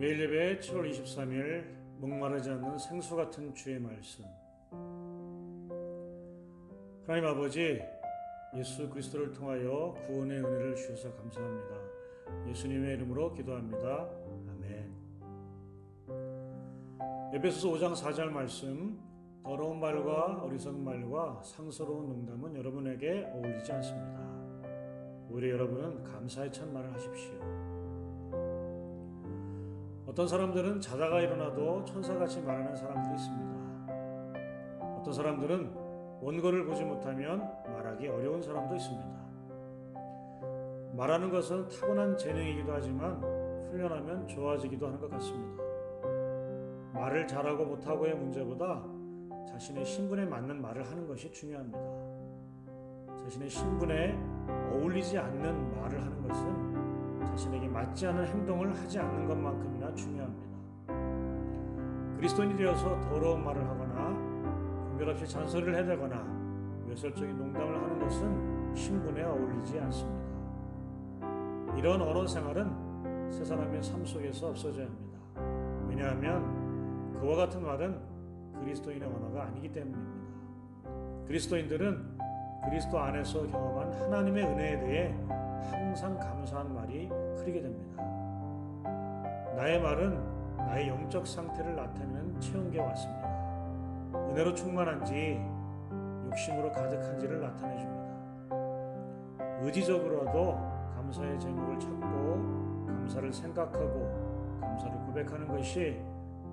매일 예배 7월 23일 목마르지 않는 생수 같은 주의 말씀. 하나님 아버지, 예수 그리스도를 통하여 구원의 은혜를 주셔서 감사합니다. 예수님의 이름으로 기도합니다. 아멘. 에베소서 5장 4절 말씀. 더러운 말과 어리석은 말과 상스러운 농담은 여러분에게 어울리지 않습니다. 오히려 여러분은 감사의 찬 말을 하십시오. 어떤 사람들은 자다가 일어나도 천사같이 말하는 사람들이 있습니다. 어떤 사람들은 원고를 보지 못하면 말하기 어려운 사람도 있습니다. 말하는 것은 타고난 재능이기도 하지만 훈련하면 좋아지기도 하는 것 같습니다. 말을 잘하고 못하고의 문제보다 자신의 신분에 맞는 말을 하는 것이 중요합니다. 자신의 신분에 어울리지 않는 말을 하는 것은 자신에게 맞지 않은 행동을 하지 않는 것만큼이나 중요합니다. 그리스도인이 되어서 더러운 말을 하거나 분별 없이 잔소리를 해대거나 외설적인 농담을 하는 것은 신분에 어울리지 않습니다. 이런 언어 생활은 새 사람의 삶 속에서 없어져야 합니다. 왜냐하면 그와 같은 말은 그리스도인의 언어가 아니기 때문입니다. 그리스도인들은 그리스도 안에서 경험한 하나님의 은혜에 대해 항상 감사한 말이 흐르게 됩니다. 나의 말은 나의 영적 상태를 나타내는 체온계와 같습니다. 은혜로 충만한지 욕심으로 가득한지를 나타내 줍니다. 의지적으로라도 감사의 제목을 찾고 감사를 생각하고 감사를 고백하는 것이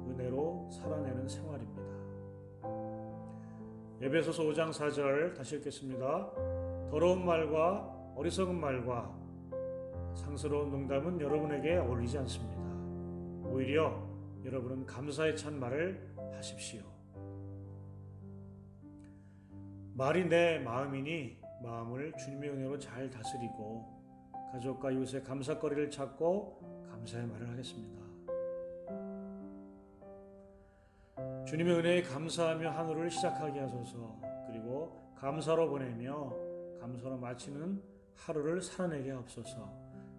은혜로 살아내는 생활입니다. 에베소서 5장 4절 다시 읽겠습니다. 더러운 말과 어리석은 말과 상스러운 농담은 여러분에게 어울리지 않습니다. 오히려 여러분은 감사에 찬 말을 하십시오. 말이 내 마음이니 마음을 주님의 은혜로 잘 다스리고 가족과 이웃의 감사거리를 찾고 감사의 말을 하겠습니다. 주님의 은혜에 감사하며 하루를 시작하게 하소서 그리고 감사로 보내며 감사로 마치는 하루를 살아내게 하옵소서